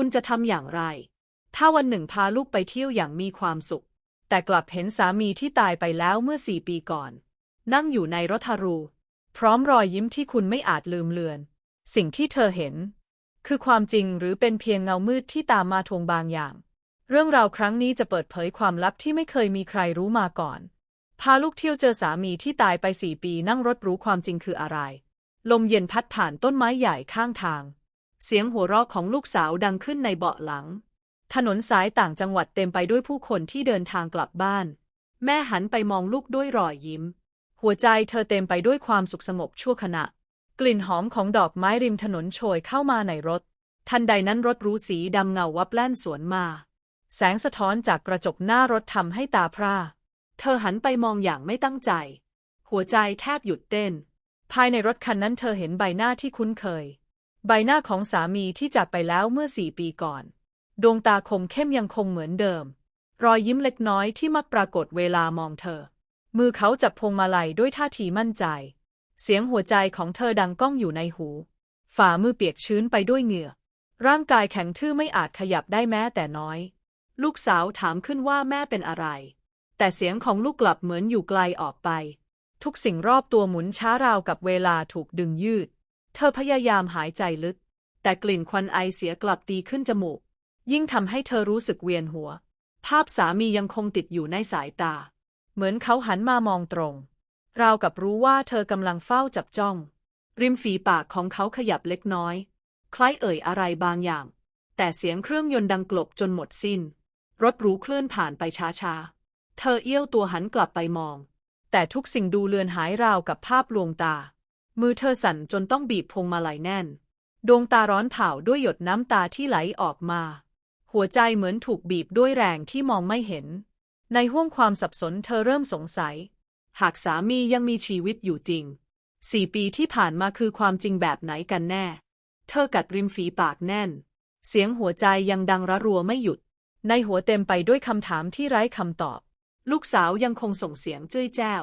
คุณจะทำอย่างไร ถ้าวันหนึ่งพาลูกไปเที่ยวอย่างมีความสุข แต่กลับเห็นสามีที่ตายไปแล้วเมื่อสี่ปีก่อน นั่งอยู่ในรถารู พร้อมรอยยิ้มที่คุณไม่อาจลืมเลือน สิ่งที่เธอเห็น คือความจริงหรือเป็นเพียงเงามืดที่ตามมาทวงบางอย่าง เรื่องราวครั้งนี้จะเปิดเผยความลับที่ไม่เคยมีใครรู้มาก่อน พาลูกเที่ยวเจอสามีที่ตายไปสี่ปีนั่งรถรู้ความจริงคืออะไร ลมเย็นพัดผ่านต้นไม้ใหญ่ข้างทาง เสียงหัวเราะของลูกสาวดังขึ้นในเบาะหลัง ถนนสายต่างจังหวัดเต็มไปด้วยผู้คนที่เดินทางกลับบ้าน แม่หันไปมองลูกด้วยรอยยิ้ม หัวใจเธอเต็มไปด้วยความสุขสงบชั่วขณะ กลิ่นหอมของดอกไม้ริมถนนโชยเข้ามาในรถ ทันใดนั้นรถรู้สีดำเงาวับแล่นสวนมา แสงสะท้อนจากกระจกหน้ารถทำให้ตาพร่า เธอหันไปมองอย่างไม่ตั้งใจ หัวใจแทบหยุดเต้น ภายในรถคันนั้นเธอเห็นใบหน้าที่คุ้นเคย ใบหน้าของสามีที่จากไปแล้วเมื่อสี่ปีก่อน ดวงตาคมเข้มยังคงเหมือนเดิม รอยยิ้มเล็กน้อยที่มักปรากฏเวลามองเธอ มือเขาจับพวงมาลัยด้วยท่าทีมั่นใจ เสียงหัวใจของเธอดังก้องอยู่ในหู ฝ่ามือเปียกชื้นไปด้วยเหงื่อ ร่างกายแข็งทื่อไม่อาจขยับได้แม้แต่น้อย ลูกสาวถามขึ้นว่าแม่เป็นอะไร แต่เสียงของลูกกลับเหมือนอยู่ไกลออกไป ทุกสิ่งรอบตัวหมุนช้าราวกับเวลาถูกดึงยืด เธอพยายามหายใจลึก แต่กลิ่นควันไอเสียกลับตีขึ้นจมูก ยิ่งทำให้เธอรู้สึกเวียนหัว ภาพสามียังคงติดอยู่ในสายตา เหมือนเขาหันมามองตรง ราวกับรู้ว่าเธอกำลังเฝ้าจับจ้อง ริมฝีปากของเขาขยับเล็กน้อย คล้ายเอ่ยอะไรบางอย่าง แต่เสียงเครื่องยนต์ดังกลบจนหมดสิ้น รถรูเคลื่อนผ่านไปช้าๆ เธอเอี้ยวตัวหันกลับไปมอง แต่ทุกสิ่งดูเลือนหายราวกับภาพลวงตา มือเธอสั่นจนต้องบีบพวงมาลัยแน่น ดวงตาร้อนเผาด้วยหยดน้ำตาที่ไหลออกมา หัวใจเหมือนถูกบีบด้วยแรงที่มองไม่เห็น ในห้วงความสับสนเธอเริ่มสงสัย หากสามียังมีชีวิตอยู่จริง สี่ปีที่ผ่านมาคือความจริงแบบไหนกันแน่ เธอกัดริมฝีปากแน่น เสียงหัวใจยังดังระรัวไม่หยุด ในหัวเต็มไปด้วยคำถามที่ไร้คำตอบ ลูกสาวยังคงส่งเสียงเจ้ยแจ้ว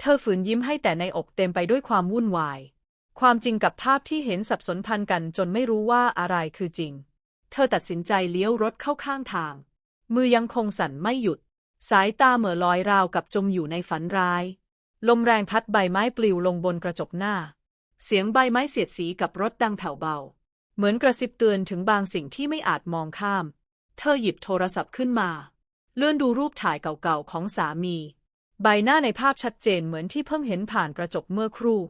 เธอฝืนยิ้มให้แต่ในอกเต็มไปด้วยความวุ่นวาย ความจริงกับภาพที่เห็นสับสนพันกันจนไม่รู้ว่าอะไรคือจริง เธอตัดสินใจเลี้ยวรถเข้าข้างทาง มือยังคงสั่นไม่หยุด สายตาเหม่อลอยราวกับจมอยู่ในฝันร้าย ลมแรงพัดใบไม้ปลิวลงบนกระจกหน้า เสียงใบไม้เสียดสีกับรถดังแผ่วเบา เหมือนกระซิบเตือนถึงบางสิ่งที่ไม่อาจมองข้าม เธอหยิบโทรศัพท์ขึ้นมา เลื่อนดูรูปถ่ายเก่าๆของสามี ใบหน้าในภาพชัดเจนเหมือนที่เพิ่งเห็นผ่านกระจกเมื่อครู่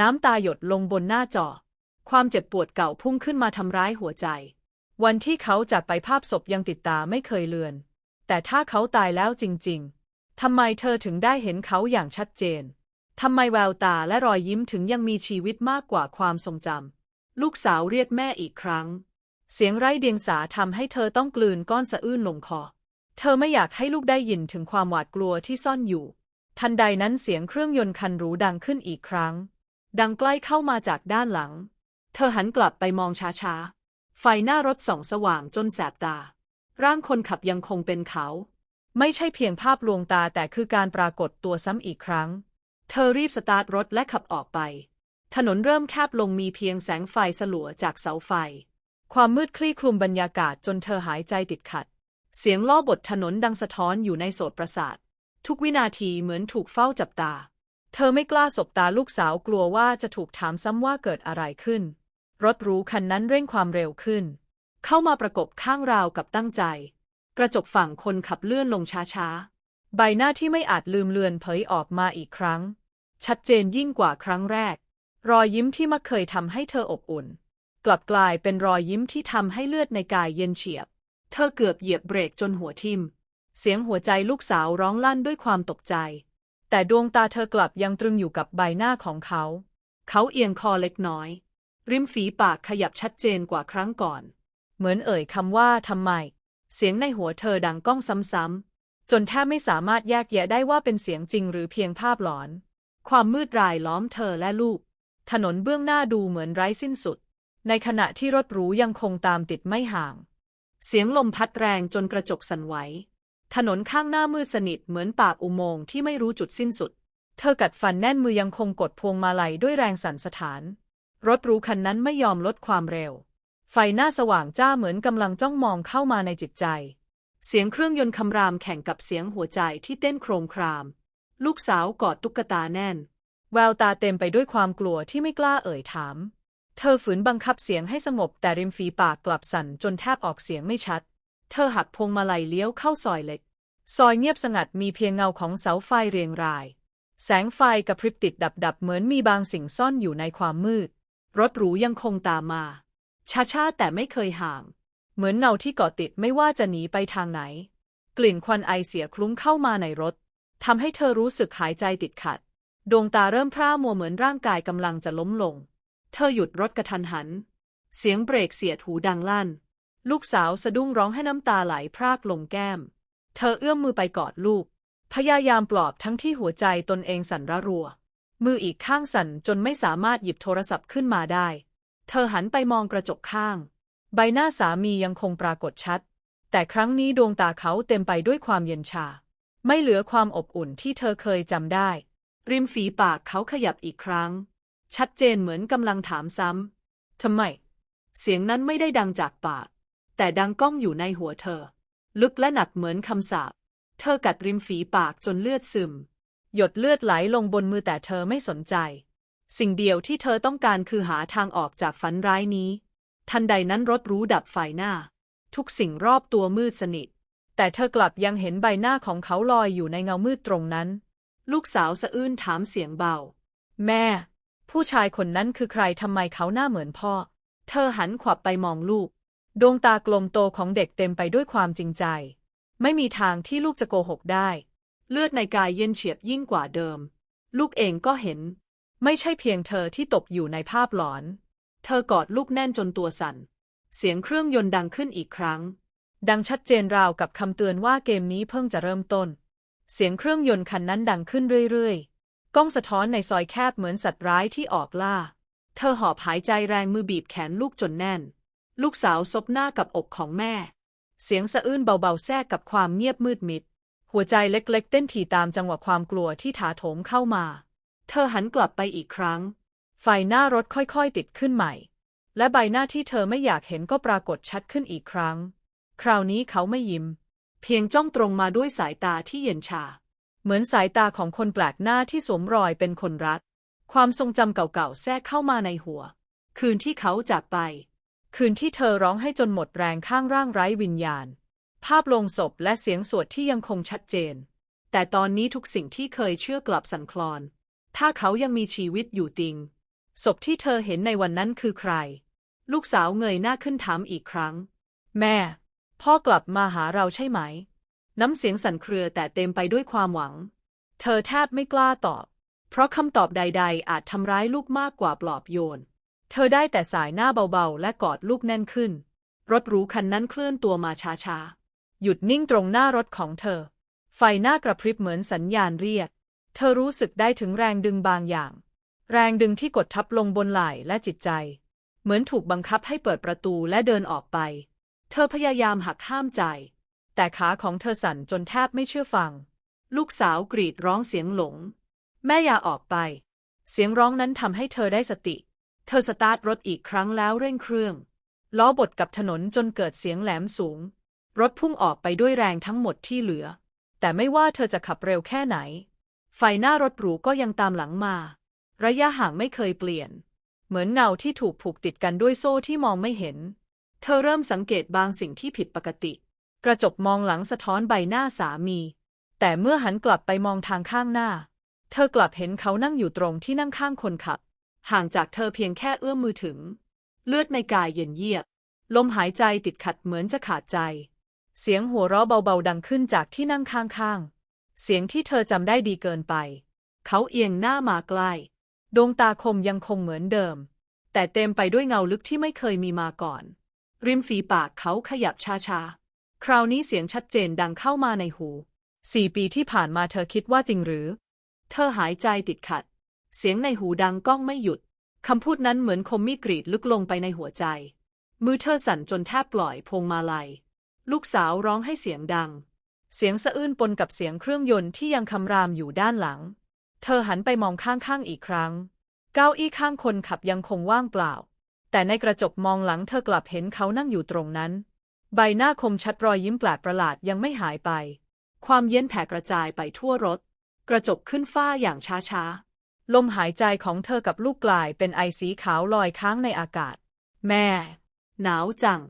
น้ำตาหยดลงบนหน้าจอ ความเจ็บปวดเก่าพุ่งขึ้นมาทำร้ายหัวใจ วันที่เขาจากไปภาพศพยังติดตาไม่เคยเลือน แต่ถ้าเขาตายแล้วจริง ๆ ทำไมเธอถึงได้เห็นเขาอย่างชัดเจน ทำไมแววตาและรอยยิ้มถึงยังมีชีวิตมากกว่าความทรงจำ ลูกสาวเรียกแม่อีกครั้ง เสียงไร้เดียงสาทำให้เธอต้องกลืนก้อนสะอื้นลงคอ เธอไม่อยากให้ลูกได้ยินถึงความหวาดกลัวที่ซ่อนอยู่ ทันใดนั้นเสียงเครื่องยนต์คันหรูดังขึ้นอีกครั้ง ดังใกล้เข้ามาจากด้านหลัง เธอหันกลับไปมองช้าๆ ไฟหน้ารถส่องสว่างจนแสบตา ร่างคนขับยังคงเป็นเขา ไม่ใช่เพียงภาพลวงตาแต่คือการปรากฏตัวซ้ำอีกครั้ง เธอรีบสตาร์ทรถและขับออกไป ถนนเริ่มแคบลงมีเพียงแสงไฟสลัวจากเสาไฟ ความมืดคลี่คลุมบรรยากาศจนเธอหายใจติดขัด เสียงล้อบทถนนดังสะท้อนอยู่ในโสตประสาท ทุกวินาทีเหมือนถูกเฝ้าจับตา เธอไม่กล้าสบตาลูกสาวกลัวว่าจะถูกถามซ้ำว่าเกิดอะไรขึ้น รถรูคันนั้นเร่งความเร็วขึ้น เข้ามาประกบข้างราวกับตั้งใจ กระจกฝั่งคนขับเลื่อนลงช้าๆ ใบหน้าที่ไม่อาจลืมเลือนเผยออกมาอีกครั้ง ชัดเจนยิ่งกว่าครั้งแรก รอยยิ้มที่มักเคยทำให้เธออบอุ่น กลับกลายเป็นรอยยิ้มที่ทำให้เลือดในกายเย็นเฉียบ เธอเกือบเหยียบเบรกจนหัวทิ่ม เสียงหัวใจลูกสาวร้องลั่นด้วยความตกใจ แต่ดวงตาเธอกลับยังตรึงอยู่กับใบหน้าของเขา เขาเอียงคอเล็กน้อย ริมฝีปากขยับชัดเจนกว่าครั้งก่อน เหมือนเอ่ยคำว่าทำไม เสียงในหัวเธอดังก้องซ้ำๆ จนแทบไม่สามารถแยกแยะได้ว่าเป็นเสียงจริงหรือเพียงภาพหลอน ความมืดรายล้อมเธอและลูก ถนนเบื้องหน้าดูเหมือนไร้สิ้นสุด ในขณะที่รถหรูยังคงตามติดไม่ห่าง เสียงลมพัดแรงจนกระจกสั่นไหว ถนนข้างหน้ามืดสนิทเหมือนปากอุโมงค์ที่ไม่รู้จุดสิ้นสุด เธอกัดฟันแน่นมือยังคงกดพวงมาลัยด้วยแรงสั่นสะท้าน รถรูคันนั้นไม่ยอมลดความเร็ว ไฟหน้าสว่างจ้าเหมือนกำลังจ้องมองเข้ามาในจิตใจ เสียงเครื่องยนต์คำรามแข่งกับเสียงหัวใจที่เต้นโครมคราม ลูกสาวกอดตุ๊กตาแน่น แววตาเต็มไปด้วยความกลัวที่ไม่กล้าเอ่ยถาม เธอฝืนบังคับเสียงให้สงบแต่ริมฝีปากกลับสั่นจนแทบออกเสียงไม่ชัด เธอหักพวงมาลัยเลี้ยวเข้าซอยเล็ก ซอยเงียบสงัดมีเพียงเงาของเสาไฟเรียงราย แสงไฟกระพริบติดดับๆเหมือนมีบางสิ่งซ่อนอยู่ในความมืด รถหรูยังคงตามมา ช้าๆแต่ไม่เคยห่าง เหมือนเงาที่เกาะติดไม่ว่าจะหนีไปทางไหน กลิ่นควันไอเสียคลุ้งเข้ามาในรถทำให้เธอรู้สึกหายใจติดขัด ดวงตาเริ่มพร่ามัวเหมือนร่างกายกำลังจะล้มลง เธอหยุดรถกระทันหัน เสียงเบรกเสียดหูดังลั่น ลูกสาวสะดุ้งร้องให้น้ำตาไหลพรากลงแก้ม เธอเอื้อมมือไปกอดลูก พยายามปลอบทั้งที่หัวใจตนเองสั่นระรัว มืออีกข้างสั่นจนไม่สามารถหยิบโทรศัพท์ขึ้นมาได้ เธอหันไปมองกระจกข้าง ใบหน้าสามียังคงปรากฏชัด แต่ครั้งนี้ดวงตาเขาเต็มไปด้วยความเย็นชา ไม่เหลือความอบอุ่นที่เธอเคยจำได้ ริมฝีปากเขาขยับอีกครั้ง ชัดเจนเหมือนกำลังถามซ้ำทำไม เสียงนั้นไม่ได้ดังจากปาก แต่ดังก้องอยู่ในหัวเธอ ลึกและหนักเหมือนคำสาปเธอกัดริมฝีปากจนเลือดซึม หยดเลือดไหลลงบนมือแต่เธอไม่สนใจ สิ่งเดียวที่เธอต้องการคือหาทางออกจากฝันร้ายนี้ ทันใดนั้นรถรู้ดับไฟหน้า ทุกสิ่งรอบตัวมืดสนิท แต่เธอกลับยังเห็นใบหน้าของเขาลอยอยู่ในเงามืดตรงนั้น ลูกสาวสะอื้นถามเสียงเบา แม่ ผู้ชายคนนั้นคือใครทำไมเขาหน้าเหมือนพ่อ เธอหันขวับไปมองลูก ดวงตากลมโตของเด็กเต็มไปด้วยความจริงใจ ไม่มีทางที่ลูกจะโกหกได้ เลือดในกายเย็นเฉียบยิ่งกว่าเดิม ลูกเองก็เห็น ไม่ใช่เพียงเธอที่ตกอยู่ในภาพหลอน เธอกอดลูกแน่นจนตัวสั่น เสียงเครื่องยนต์ดังขึ้นอีกครั้ง ดังชัดเจนราวกับคำเตือนว่าเกมนี้เพิ่งจะเริ่มต้น เสียงเครื่องยนต์คันนั้นดังขึ้นเรื่อยๆ กล้องสะท้อนในซอยแคบเหมือนสัตว์ร้ายที่ออกล่า เธอหอบหายใจแรงมือบีบแขนลูกจนแน่น ลูกสาวซบหน้ากับอกของแม่ เสียงสะอื้นเบาๆแทรกกับความเงียบมืดมิด หัวใจเล็กๆ เต้นถี่ตามจังหวะความกลัวที่ถาโถมเข้ามา เธอหันกลับไปอีกครั้ง ไฟหน้ารถค่อยๆติดขึ้นใหม่ และใบหน้าที่เธอไม่อยากเห็นก็ปรากฏชัดขึ้นอีกครั้ง คราวนี้เขาไม่ยิ้ม เพียงจ้องตรงมาด้วยสายตาที่เย็นชา เหมือนสายตาของคนแปลกหน้าที่สวมรอยเป็นคนรัก ความทรงจำเก่าๆ แทรกเข้ามาในหัว คืนที่เขาจากไป คืนที่เธอร้องให้จนหมดแรงข้างร่างไร้วิญญาณ ภาพลงศพและเสียงสวดที่ยังคงชัดเจน แต่ตอนนี้ทุกสิ่งที่เคยเชื่อกลับสั่นคลอน ถ้าเขายังมีชีวิตอยู่จริง ศพที่เธอเห็นในวันนั้นคือใคร ลูกสาวเงยหน้าขึ้นถามอีกครั้ง แม่ พ่อกลับมาหาเราใช่ไหม น้ำเสียงสั่นเครือแต่เต็มไปด้วยความหวัง เธอแทบไม่กล้าตอบ เพราะคำตอบใด ๆ อาจทำร้ายลูกมากกว่าปลอบโยน เธอได้แต่สายหน้าเบาๆ และกอดลูกแน่นขึ้น รถหรูคันนั้นเคลื่อนตัวมาช้าๆ หยุดนิ่งตรงหน้ารถของเธอ ไฟหน้ากระพริบเหมือนสัญญาณเรียก เธอรู้สึกได้ถึงแรงดึงบางอย่าง แรงดึงที่กดทับลงบนไหล่และจิตใจ เหมือนถูกบังคับให้เปิดประตูและเดินออกไป เธอพยายามหักห้ามใจ แต่ขาของเธอสั่นจนแทบไม่เชื่อฟัง ลูกสาวกรีดร้องเสียงหลง แม่อย่าออกไป เสียงร้องนั้นทำให้เธอได้สติ เธอสตาร์ทรถอีกครั้งแล้วเร่งเครื่อง ล้อบดกับถนนจนเกิดเสียงแหลมสูง รถพุ่งออกไปด้วยแรงทั้งหมดที่เหลือ แต่ไม่ว่าเธอจะขับเร็วแค่ไหน ไฟหน้ารถหรูก็ยังตามหลังมา ระยะห่างไม่เคยเปลี่ยน เหมือนเงาที่ถูกผูกติดกันด้วยโซ่ที่มองไม่เห็น เธอเริ่มสังเกตบางสิ่งที่ผิดปกติ กระจกมองหลังสะท้อนใบหน้าสามี แต่เมื่อหันกลับไปมองทางข้างหน้า เธอกลับเห็นเขานั่งอยู่ตรงที่นั่งข้างคนขับ ห่างจากเธอเพียงแค่เอื้อมมือถึง เลือดในกายเย็นเยียบ ลมหายใจติดขัดเหมือนจะขาดใจ เสียงหัวเราะเบาๆดังขึ้นจากที่นั่งข้างๆ เสียงที่เธอจำได้ดีเกินไป เขาเอียงหน้ามาใกล้ดวงตาคมยังคงเหมือนเดิม แต่เต็มไปด้วยเงาลึกที่ไม่เคยมีมาก่อน ริมฝีปากเขาขยับช้าๆ คราวนี้เสียงชัดเจนดังเข้ามาในหูสี่ปีที่ผ่านมาเธอคิดว่าจริงหรือ เธอหายใจติดขัด เสียงในหูดังก้องไม่หยุด คำพูดนั้นเหมือนคมมีดกรีดลึกลงไปในหัวใจ มือเธอสั่นจนแทบปล่อยพวงมาลัย ลูกสาวร้องให้เสียงดัง เสียงสะอื้นปนกับเสียงเครื่องยนต์ที่ยังคำรามอยู่ด้านหลัง เธอหันไปมองข้างๆอีกครั้ง เก้าอี้ข้างคนขับยังคงว่างเปล่า แต่ในกระจกมองหลังเธอกลับเห็นเขานั่งอยู่ตรงนั้น ใบหน้าคมชัดรอยยิ้มแปลกประหลาดยังไม่หายไป ความเย็นแผ่กระจายไปทั่วรถ กระจกขึ้นฟ้าอย่างช้าๆ ลมหายใจของเธอกับลูกกลายเป็นไอสีขาวลอยค้างในอากาศ แม่ หนาวจัง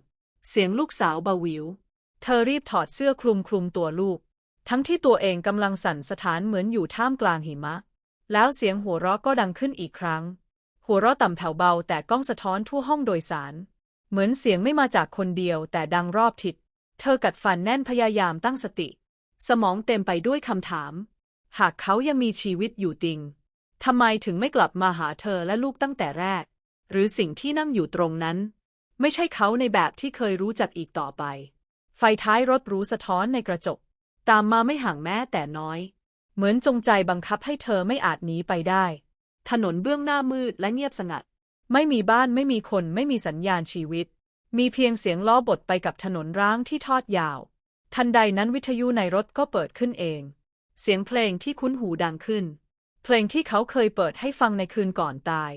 เสียงลูกสาวเบาวิว เธอรีบถอดเสื้อคลุมคลุมตัวลูก ทั้งที่ตัวเองกำลังสั่นสะท้านเหมือนอยู่ท่ามกลางหิมะ แล้วเสียงหัวเราะก็ดังขึ้นอีกครั้ง หัวเราะต่ำแผ่วเบาแต่ก้องสะท้อนทั่วห้องโดยสาร เหมือนเสียงไม่มาจากคนเดียวแต่ดังรอบทิศ เธอกัดฟันแน่นพยายามตั้งสติ สมองเต็มไปด้วยคำถาม หากเขายังมีชีวิตอยู่จริงทำไมถึงไม่กลับมาหาเธอและลูกตั้งแต่แรก หรือสิ่งที่นั่งอยู่ตรงนั้น ไม่ใช่เขาในแบบที่เคยรู้จักอีกต่อไป ไฟท้ายรถรู้สะท้อนในกระจก ตามมาไม่ห่างแม้แต่น้อย เหมือนจงใจบังคับให้เธอไม่อาจหนีไปได้ ถนนเบื้องหน้ามืดและเงียบสงัด ไม่มีบ้านไม่มีคนไม่มีสัญญาณชีวิต มีเพียงเสียงล้อบดไปกับถนนร้างที่ทอดยาว ทันใดนั้นวิทยุในรถก็เปิดขึ้นเอง เสียงเพลงที่คุ้นหูดังขึ้น เพลงที่เขาเคยเปิดให้ฟังในคืนก่อนตาย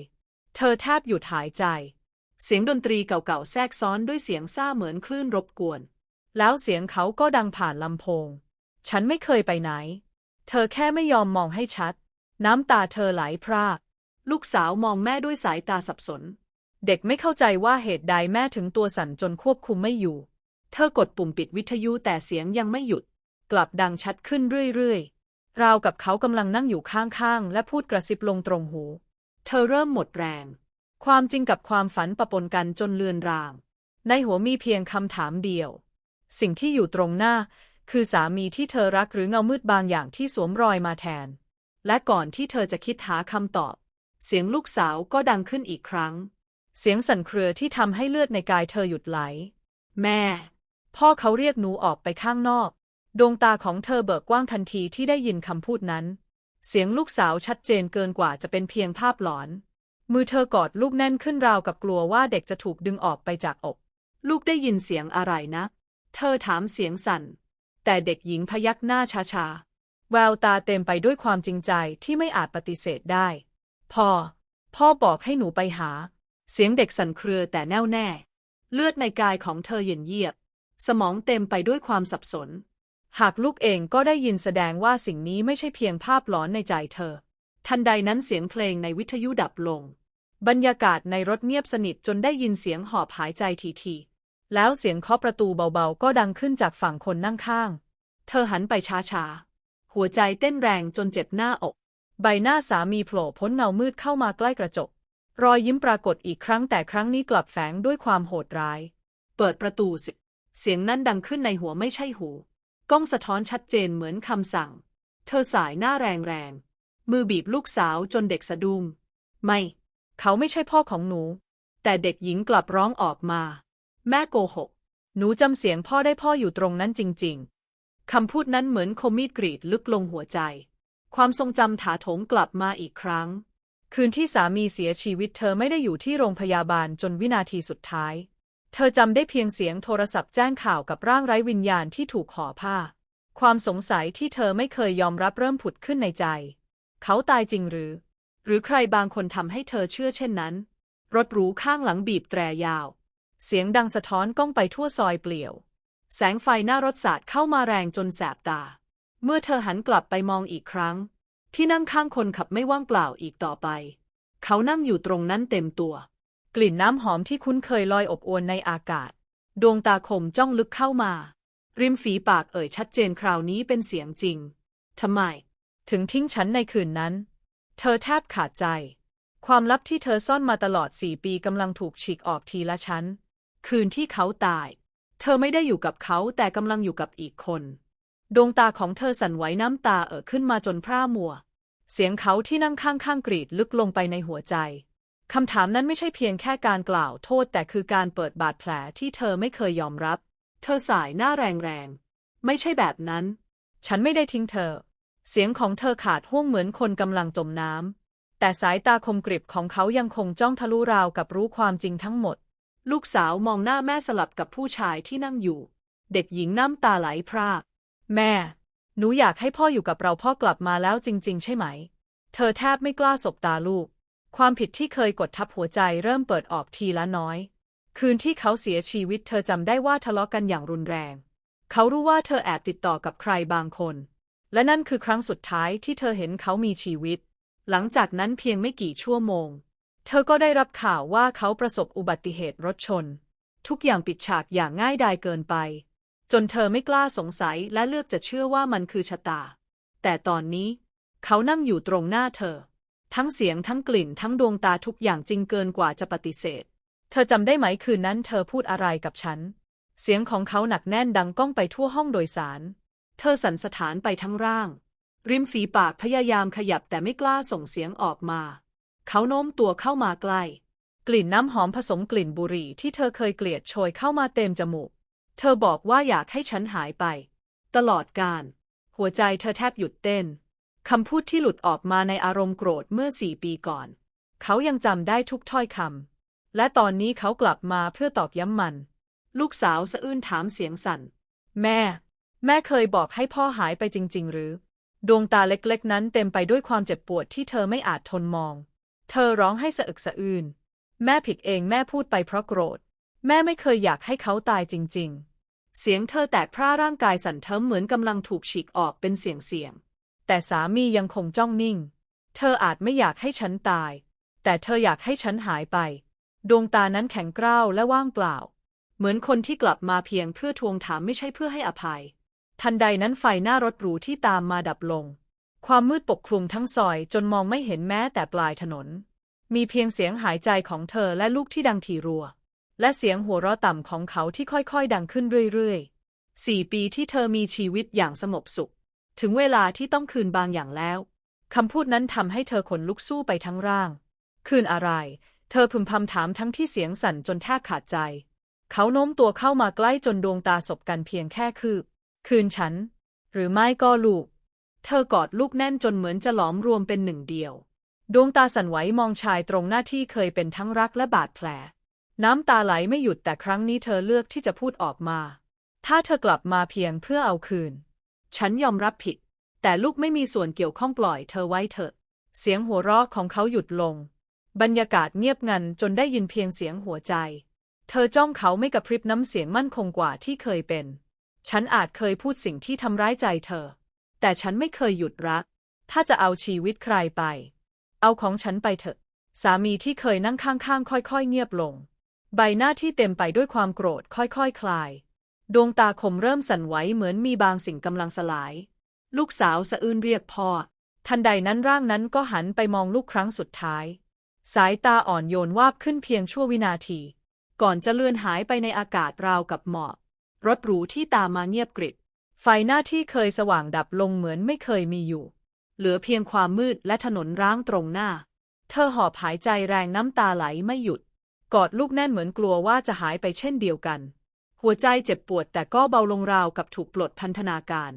เธอแทบหยุดหายใจ เสียงดนตรีเก่าๆแทรกซ้อนด้วยเสียงซ่าเหมือนคลื่นรบกวน แล้วเสียงเขาก็ดังผ่านลำโพง ฉันไม่เคยไปไหน เธอแค่ไม่ยอมมองให้ชัด น้ำตาเธอไหลพราก ลูกสาวมองแม่ด้วยสายตาสับสน เด็กไม่เข้าใจว่าเหตุใดแม่ถึงตัวสั่นจนควบคุมไม่อยู่ เธอกดปุ่มปิดวิทยุแต่เสียงยังไม่หยุด กลับดังชัดขึ้นเรื่อยๆ ราวกับเขากำลังนั่งอยู่ข้างๆ และพูดกระซิบลงตรงหู เธอเริ่มหมดแรง ความจริงกับความฝันปะปนกันจนเลือนราง ในหัวมีเพียงคำถามเดียว สิ่งที่อยู่ตรงหน้า คือสามีที่เธอรักหรือเงามืดบางอย่างที่สวมรอยมาแทน และก่อนที่เธอจะคิดหาคำตอบ เสียงลูกสาวก็ดังขึ้นอีกครั้ง เสียงสั่นเครือที่ทำให้เลือดในกายเธอหยุดไหล แม่ พ่อเขาเรียกหนูออกไปข้างนอก ดวงตาของเธอเบิกกว้างทันทีที่ได้ยินคำพูดนั้น เสียงลูกสาวชัดเจนเกินกว่าจะเป็นเพียงภาพหลอน มือเธอกอดลูกแน่นขึ้นราวกับกลัวว่าเด็กจะถูกดึงออกไปจากอก ลูกได้ยินเสียงอะไรนะ เธอถามเสียงสั่น แต่เด็กหญิงพยักหน้าช้าๆแววตาเต็มไปด้วยความจริงใจที่ไม่อาจปฏิเสธได้ พ่อ พ่อบอกให้หนูไปหา เสียงเด็กสั่นเครือแต่แน่วแน่ เลือดในกายของเธอเย็นเยียบ สมองเต็มไปด้วยความสับสน หากลูกเองก็ได้ยินแสดงว่าสิ่งนี้ไม่ใช่เพียงภาพหลอนในใจเธอ ทันใดนั้นเสียงเพลงในวิทยุดับลง บรรยากาศในรถเงียบสนิทจนได้ยินเสียงหอบหายใจทีๆแล้วเสียงเคาะประตูเบาๆ ก็ดังขึ้นจากฝั่งคนนั่งข้าง เธอหันไปช้าๆหัวใจเต้นแรงจนเจ็บหน้าอก ใบหน้าสามีโผล่พ้นเงามืดเข้ามาใกล้กระจก รอยยิ้มปรากฏอีกครั้งแต่ครั้งนี้กลับแฝงด้วยความโหดร้าย เปิดประตูสิ เสียงนั้นดังขึ้นในหัวไม่ใช่หู กล้องสะท้อนชัดเจนเหมือนคำสั่ง เธอสายหน้าแรงๆมือบีบลูกสาวจนเด็กสะดุ้งไม่ เขาไม่ใช่พ่อของหนู แต่เด็กหญิงกลับร้องออกมา แม่โกหก หนูจำเสียงพ่อได้พ่ออยู่ตรงนั้นจริง ๆคำพูดนั้นเหมือนคมมีดกรีดลึกลงหัวใจ ความทรงจำถาโถมกลับมาอีกครั้ง คืนที่สามีเสียชีวิตเธอไม่ได้อยู่ที่โรงพยาบาลจนวินาทีสุดท้าย เธอจำได้เพียงเสียงโทรศัพท์แจ้งข่าวกับร่างไร้วิญญาณที่ถูกห่อผ้า ความสงสัยที่เธอไม่เคยยอมรับเริ่มผุดขึ้นในใจ เขาตายจริงหรือ หรือใครบางคนทำให้เธอเชื่อเช่นนั้น รถหรูข้างหลังบีบแตรยาว เสียงดังสะท้อนก้องไปทั่วซอยเปลี่ยว แสงไฟหน้ารถสาดเข้ามาแรงจนแสบตา เมื่อเธอหันกลับไปมองอีกครั้ง ที่นั่งข้างคนขับไม่ว่างเปล่าอีกต่อไป เขานั่งอยู่ตรงนั้นเต็มตัว กลิ่นน้ำหอมที่คุ้นเคยลอยอบอวลในอากาศ ดวงตาคมจ้องลึกเข้ามา ริมฝีปากเอ่ยชัดเจนคราวนี้เป็นเสียงจริงทำไม ถึงทิ้งฉันในคืนนั้น เธอแทบขาดใจ ความลับที่เธอซ่อนมาตลอดสี่ปีกำลังถูกฉีกออกทีละชั้น คืนที่เขาตาย เธอไม่ได้อยู่กับเขาแต่กำลังอยู่กับอีกคน ดวงตาของเธอสั่นไหวน้ำตาเอ่อขึ้นมาจนพร่ามัว เสียงเขาที่นั่งข้างๆกรีดลึกลงไปในหัวใจ คำถามนั้นไม่ใช่เพียงแค่การกล่าวโทษแต่คือการเปิดบาดแผลที่เธอไม่เคยยอมรับ เธอสายหน้าแรงๆ ไม่ใช่แบบนั้น ฉันไม่ได้ทิ้งเธอ เสียงของเธอขาดห่วงเหมือนคนกำลังจมน้ำ แต่สายตาคมกริบของเขายังคงจ้องทะลุราวกับรู้ความจริงทั้งหมด ลูกสาวมองหน้าแม่สลับกับผู้ชายที่นั่งอยู่ เด็กหญิงน้ำตาไหลพราก แม่ หนูอยากให้พ่ออยู่กับเราพ่อกลับมาแล้วจริง ๆ ใช่ไหม เธอแทบไม่กล้าสบตาลูก ความผิดที่เคยกดทับหัวใจเริ่มเปิดออกทีละน้อย คืนที่เขาเสียชีวิตเธอจำได้ว่าทะเลาะกันอย่างรุนแรง เขารู้ว่าเธอแอบติดต่อกับใครบางคน และนั่นคือครั้งสุดท้ายที่เธอเห็นเขามีชีวิต หลังจากนั้นเพียงไม่กี่ชั่วโมง เธอก็ได้รับข่าวว่าเขาประสบอุบัติเหตุรถชน ทุกอย่างปิดฉากอย่างง่ายดายเกินไป จนเธอไม่กล้าสงสัยและเลือกจะเชื่อว่ามันคือชะตา แต่ตอนนี้ เขานั่งอยู่ตรงหน้าเธอ ทั้งเสียงทั้งกลิ่นทั้งดวงตาทุกอย่างจริงเกินกว่าจะปฏิเสธ เธอจำได้ไหมคืนนั้นเธอพูดอะไรกับฉัน เสียงของเขาหนักแน่นดังก้องไปทั่วห้องโดยสาร เธอสั่นสะท้านไปทั้งร่าง ริมฝีปากพยายามขยับแต่ไม่กล้าส่งเสียงออกมา เขาโน้มตัวเข้ามาใกล้ กลิ่นน้ำหอมผสมกลิ่นบุหรี่ที่เธอเคยเกลียดโชยเข้ามาเต็มจมูก เธอบอกว่าอยากให้ฉันหายไป ตลอดการ หัวใจเธอแทบหยุดเต้น คำพูดที่หลุดออกมาในอารมณ์โกรธเมื่อสี่ปีก่อน เขายังจำได้ทุกถ้อยคำ และตอนนี้เขากลับมาเพื่อตอกย้ำมัน ลูกสาวสะอื้นถามเสียงสั่น แม่ แม่เคยบอกให้พ่อหายไปจริง ๆ หรือ ดวงตาเล็กๆ นั้นเต็มไปด้วยความเจ็บปวดที่เธอไม่อาจทนมอง เธอร้องให้สะอึกสะอื้น แม่ผิดเองแม่พูดไปเพราะโกรธ แม่ไม่เคยอยากให้เขาตายจริง ๆ เสียงเธอแตกพร่าร่างกายสั่นเทิมเหมือนกำลังถูกฉีกออกเป็นเสียงเสียง แต่สามียังคงจ้องนิ่ง เธออาจไม่อยากให้ฉันตาย แต่เธออยากให้ฉันหายไป ดวงตานั้นแข็งกร้าวและว่างเปล่า เหมือนคนที่กลับมาเพียงเพื่อทวงถามไม่ใช่เพื่อให้อภัย ทันใดนั้นไฟหน้ารถหรูที่ตามมาดับลง ความมืดปกคลุมทั้งซอยจนมองไม่เห็นแม้แต่ปลายถนน มีเพียงเสียงหายใจของเธอและลูกที่ดังถี่รัว และเสียงหัวเราะต่ำของเขาที่ค่อยๆ ดังขึ้นเรื่อยๆสี่ปีที่เธอมีชีวิตอย่างสงบสุข ถึงเวลาที่ต้องคืนบางอย่างแล้วคำพูดนั้นทำให้เธอขนลุกสู้ไปทั้งร่าง คืนอะไร เธอพึมพำถามทั้งที่เสียงสั่นจนแทบขาดใจ เขาโน้มตัวเข้ามาใกล้จนดวงตาสบกันเพียงแค่คืบ คืนฉัน หรือไม่ก็ลูก เธอกอดลูกแน่นจนเหมือนจะหลอมรวมเป็นหนึ่งเดียว ดวงตาสั่นไหวมองชายตรงหน้าที่เคยเป็นทั้งรักและบาดแผล น้ำตาไหลไม่หยุดแต่ครั้งนี้เธอเลือกที่จะพูดออกมา ถ้าเธอกลับมาเพียงเพื่อเอาคืน ฉันยอมรับผิด แต่ลูกไม่มีส่วนเกี่ยวข้องปล่อยเธอไว้เถอะ เสียงหัวเราะของเขาหยุดลง บรรยากาศเงียบงันจนได้ยินเพียงเสียงหัวใจ เธอจ้องเขาไม่กระพริบน้ำเสียงมั่นคงกว่าที่เคยเป็น ฉันอาจเคยพูดสิ่งที่ทำร้ายใจเธอ แต่ฉันไม่เคยหยุดรัก ถ้าจะเอาชีวิตใครไป เอาของฉันไปเถอะ สามีที่เคยนั่งข้างๆค่อยๆ เงียบลง ใบหน้าที่เต็มไปด้วยความโกรธค่อยๆคคลาย ดวงตาคมเริ่มสั่นไหวเหมือนมีบางสิ่งกำลังสลาย ลูกสาวสะอื้นเรียกพ่อ ทันใดนั้นร่างนั้นก็หันไปมองลูกครั้งสุดท้าย สายตาอ่อนโยนวาบขึ้นเพียงชั่ววินาที ก่อนจะเลือนหายไปในอากาศราวกับหมอกรถหรูที่ตามมาเงียบกริบไฟหน้าที่เคยสว่างดับลงเหมือนไม่เคยมีอยู่ เหลือเพียงความมืดและถนนร้างตรงหน้า เธอหอบหายใจแรงน้ำตาไหลไม่หยุด กอดลูกแน่นเหมือนกลัวว่าจะหายไปเช่นเดียวกัน หัวใจเจ็บปวดแต่ก็เบาลงราวกับถูกปลดพันธนาการ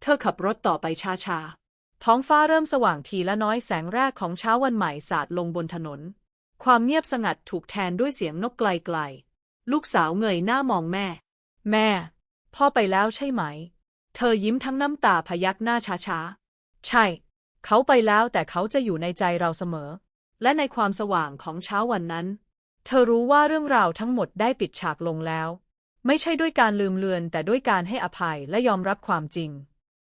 เธอขับรถต่อไปช้าๆ ท้องฟ้าเริ่มสว่างทีละน้อยแสงแรกของเช้าวันใหม่สาดลงบนถนน ความเงียบสงัดถูกแทนด้วยเสียงนกไกลๆ ลูกสาวเงยหน้ามองแม่ แม่ พ่อไปแล้วใช่ไหม เธอยิ้มทั้งน้ำตาพยักหน้าช้าๆ ใช่ เขาไปแล้วแต่เขาจะอยู่ในใจเราเสมอ และในความสว่างของเช้าวันนั้น เธอรู้ว่าเรื่องราวทั้งหมดได้ปิดฉากลงแล้ว ไม่ใช่ด้วยการลืมเลือนแต่ด้วยการให้อภัยและยอมรับความจริง